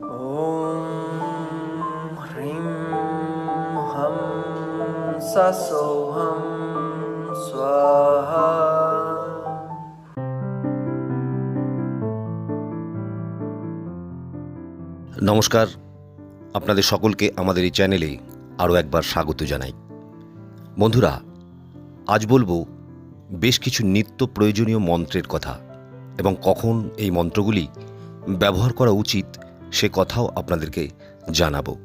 ॐ ह्रीं हं ससोऽहं स्वाहा নমস্কার আপনাদের সকলকে আমাদের এই চ্যানেলে আরও একবার স্বাগত জানাই বন্ধুরা আজ বলবো বেশ কিছু নিত্য প্রয়োজনীয় মন্ত্রের কথা এবং কখন এই মন্ত্রগুলি ব্যবহার করা উচিত সে কথাও আপনাদেরকে জানাব।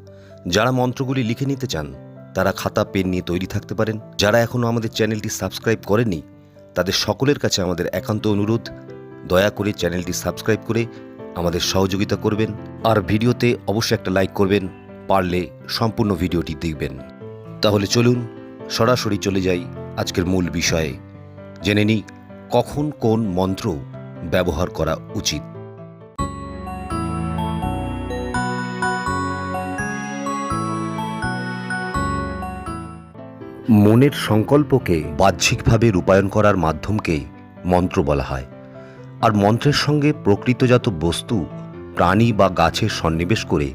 যারা মন্ত্রগুলি লিখে নিতে চান, তারা খাতা, পেন নিয়ে তৈরি থাকতে পারেন। যারা এখনও আমাদের চ্যানেলটি সাবস্ক্রাইব করেননি, তাদের সকলের কাছে আমাদের একান্ত অনুরোধ, দয়া করে চ্যানেলটি সাবস্ক্রাইব করে আমাদের সহযোগিতা করবেন। আর ভিডিওতে অবশ্যই একটা লাইক করবেন, পারলে সম্পূর্ণ ভিডিওটি দেখবেন। তাহলে চলুন, সরাসরি চলে যাই আজকের মূল বিষয়ে। জেনে নিই কখন কোন মন্ত্র ব্যবহার করা উচিত। মনের সংকল্পকে বাহ্যিকভাবে রূপায়ণ করার মাধ্যমকে মন্ত্র বলা হয়। আর মন্ত্রের সঙ্গে প্রকৃতজাত বস্তু, প্রাণী বা গাছের সন্নিবেশ করে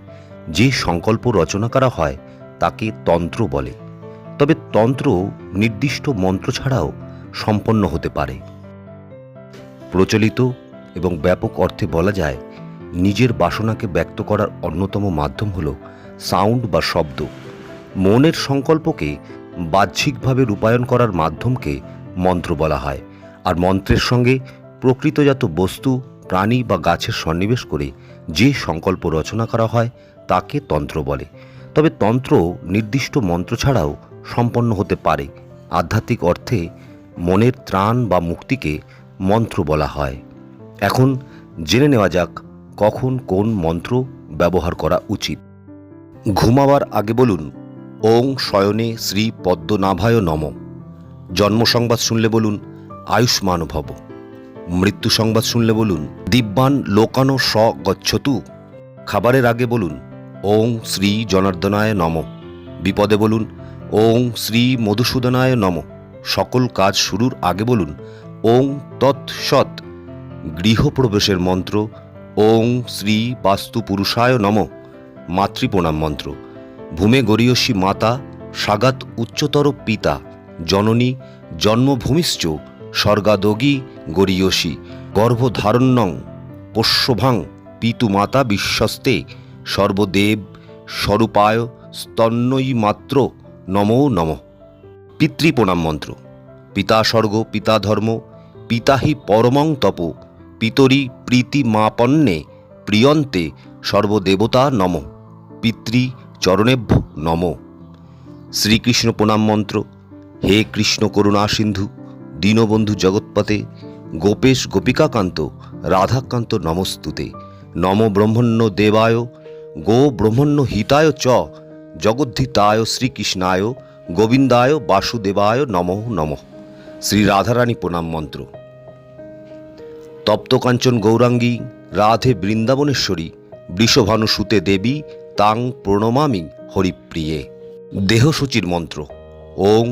যে সংকল্প রচনা করা হয়, তাকে তন্ত্র বলে। তবে তন্ত্র নির্দিষ্ট মন্ত্র ছাড়াও সম্পন্ন হতে পারে। প্রচলিত এবং ব্যাপক অর্থে বলা যায়, নিজের বাসনাকে ব্যক্ত করার অন্যতম মাধ্যম হল সাউন্ড বা শব্দ। মনের সংকল্পকে বাহ্যিকভাবে রূপায়ণ করার মাধ্যমকে মন্ত্র বলা হয়। আর মন্ত্রের সঙ্গে প্রকৃতজাত বস্তু, প্রাণী বা গাছের সন্নিবেশ করে যে সংকল্প রচনা করা হয়, তাকে তন্ত্র বলে। তবে তন্ত্র নির্দিষ্ট মন্ত্র ছাড়াও সম্পন্ন হতে পারে। আধ্যাত্মিক অর্থে মনের ত্রাণ বা মুক্তিকে মন্ত্র বলা হয়। এখন জেনে নেওয়া যাক কখন কোন মন্ত্র ব্যবহার করা উচিত। ঘুমাবার আগে বলুন ওং শয়নে শ্রী পদ্মনাভায় নম। জন্ম সংবাদ শুনলে বলুন, আয়ুষ্মান ভব। মৃত্যু সংবাদ শুনলে বলুন, দিব্যান লোকানো স গচ্ছতু। খাবারের আগে বলুন, ওং শ্রী জনার্দনায় নম। বিপদে বলুন, ওং শ্রী মধুসূদনায় নম। সকল কাজ শুরুর আগে বলুন, ওং তৎসৎ গৃহপ্রবেশের মন্ত্র, ওং শ্রী বাস্তু পুরুষায় নম। মাতৃপ্রণাম মন্ত্র। ভূমে গরীয়সী মাতা, সাগাত উচ্চতর পিতা, জননী জন্মভূমিশ্চ স্বর্গাদগী গরীয়সী, গর্ভধারণ্যং, পোষ্যভাং পিতু মাতা বিশ্বস্তে, সর্বদেব স্বরূপায় স্তন্যই মাত্র নমো নম। পিতৃপ্রণাম মন্ত্র। পিতা স্বর্গ পিতা ধর্ম পিতা হি পরমং তপ, পিতরি প্রীতি মাপন্নে প্রিয়ন্তে সর্বদেবতা নম। পিতৃ চরণেভ্য নম। শ্রীকৃষ্ণ প্রণাম মন্ত্র, হে কৃষ্ণ করুণা সিন্ধু, দীনবন্ধু জগৎপতে গোপেশ গোপিকাকান্ত, রাধাকান্ত নমস্তুতে। নম ব্রহ্মণ্য দেবায়, গো ব্রহ্মণ্য হিতায় চ, জগদ্ধিতায় শ্রীকৃষ্ণায়, গোবিন্দায় বাসুদেবায় নম নম। শ্রী রাধারানী প্রণাম মন্ত্র। তপ্তকাঞ্চন গৌরাঙ্গী, রাধে বৃন্দাবনেশ্বরী বৃষভানু সুতে দেবী তাং প্রণমামি হরিপ্রিয়ে। দেহসূচির মন্ত্র। ওং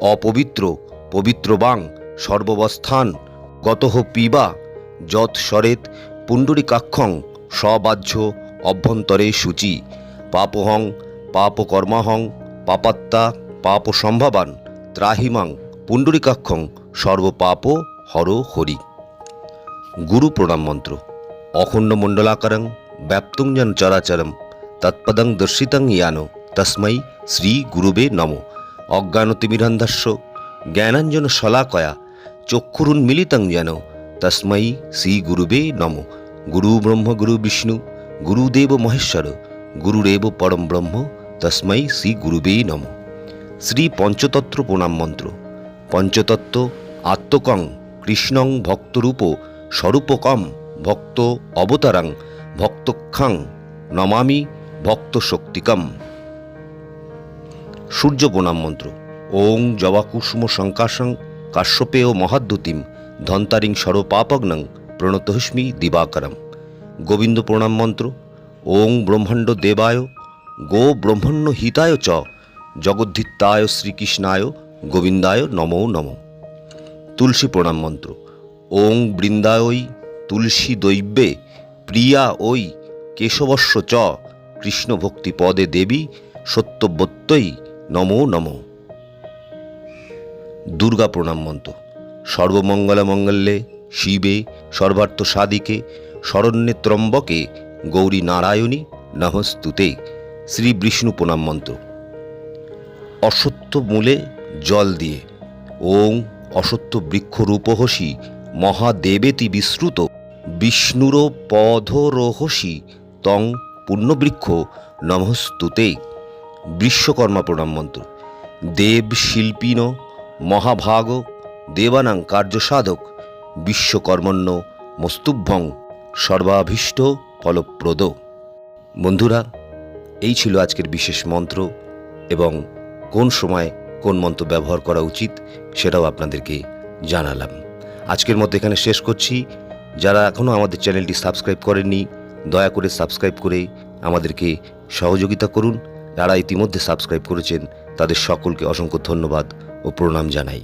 অপবিত্র পবিত্র বাং সর্ববস্থান গতহ পিবা যৎ সরেত পুণ্ডরিকাক্ষং সবাহ্য অভ্যন্তরে সূচি পাপহং পাপকর্মাহং পাপাত্তা পাপ সম্ভাবান ত্রাহিমাং পুণ্ডরিকাক্ষং সর্বপাপ হর হরি। গুরু প্রণাম মন্ত্র। অখণ্ড মণ্ডলাকারং ব্যাপ্তুং চরাচরম তৎপদং দর্শিতং ইয়ানো। তসমাই শ্রী গুরুবে নম। অজ্ঞানতিমিরন্ধস্য জ্ঞানাঞ্জন শলাকয়া চক্ষুরুন মিলিতং যেন তসমাই শ্রী গুরুবে নম। গুরু ব্রহ্ম, গুরু বিষ্ণু, গুরুদেব মহেশ্বর, গুরুরেব পরম ব্রহ্ম তসমাই শ্রী গুরুবে নম। শ্রী পঞ্চতত্ত্ব প্রণাম মন্ত্র। পঞ্চতত্ত্ব, আত্মকং, কৃষ্ণং ভক্তরূপ, স্বরূপকম, ভক্ত অবতারাং, ভক্তক্ষাং, নমামি ভক্ত শক্তিকম সূর্য প্রণাম মন্ত্র। ওং জবাকুসুম শঙ্কাশং কাশ্যপেয় মহাদ্যুতিম ধন্তারিং সর্বপাপগ্নং প্রণতহস্মি দিবাকরম। গোবিন্দ প্রণাম মন্ত্র। ওং ব্রহ্মাণ্ড দেবায়। গো ব্রহ্মণ্য হিতায় চ। জগদ্ধিত্তায় শ্রীকৃষ্ণায়। গোবিন্দায় নমো নম। তুলসী প্রণাম মন্ত্র। ওং বৃন্দায়ই তুলসী দৈব্যে। প্রিয়া ওই কেশবস্য চ। কৃষ্ণ ভক্তি পদে দেবী সত্যব্যত্যই নমো নমঃ। দুর্গা প্রণাম মন্ত্র। সর্বমঙ্গলা মঙ্গলে শিবে, সর্বার্থ সাদিকে শরণ্যে ত্রম্বকে গৌরী নারায়ণী নমস্তুতে। শ্রী বিষ্ণু প্রণাম মন্ত্র। অসত্য মূলে জল দিয়ে। ওং অসত্য বৃক্ষ রূপহসি মহাদেবেতি বিশ্রুত বিষ্ণুর পধরহসি তং পুণ্যবৃক্ষ, নমস্তুতে বিশ্বকর্মা প্রণাম মন্ত্র দেব শিল্পিন মহাভাগ, দেবানাং কার্যসাধক বিশ্বকর্মণ্য, মস্তুভ্যং, সর্বাভীষ্ট ফলপ্রদ। বন্ধুরা, এই ছিল আজকের বিশেষ মন্ত্র এবং কোন সময় কোন মন্ত্র ব্যবহার করা উচিত সেটাও আপনাদেরকে জানালাম। আজকের মতো এখানে শেষ করছি। যারা এখনও আমাদের চ্যানেলটি সাবস্ক্রাইব করেননি দয়া করে সাবস্ক্রাইব করে আমাদেরকে সহযোগিতা করুন। যারা ইতিমধ্যে সাবস্ক্রাইব করেছেন, তাদের সকলকে অসংখ্য ধন্যবাদ ও প্রণাম জানাই।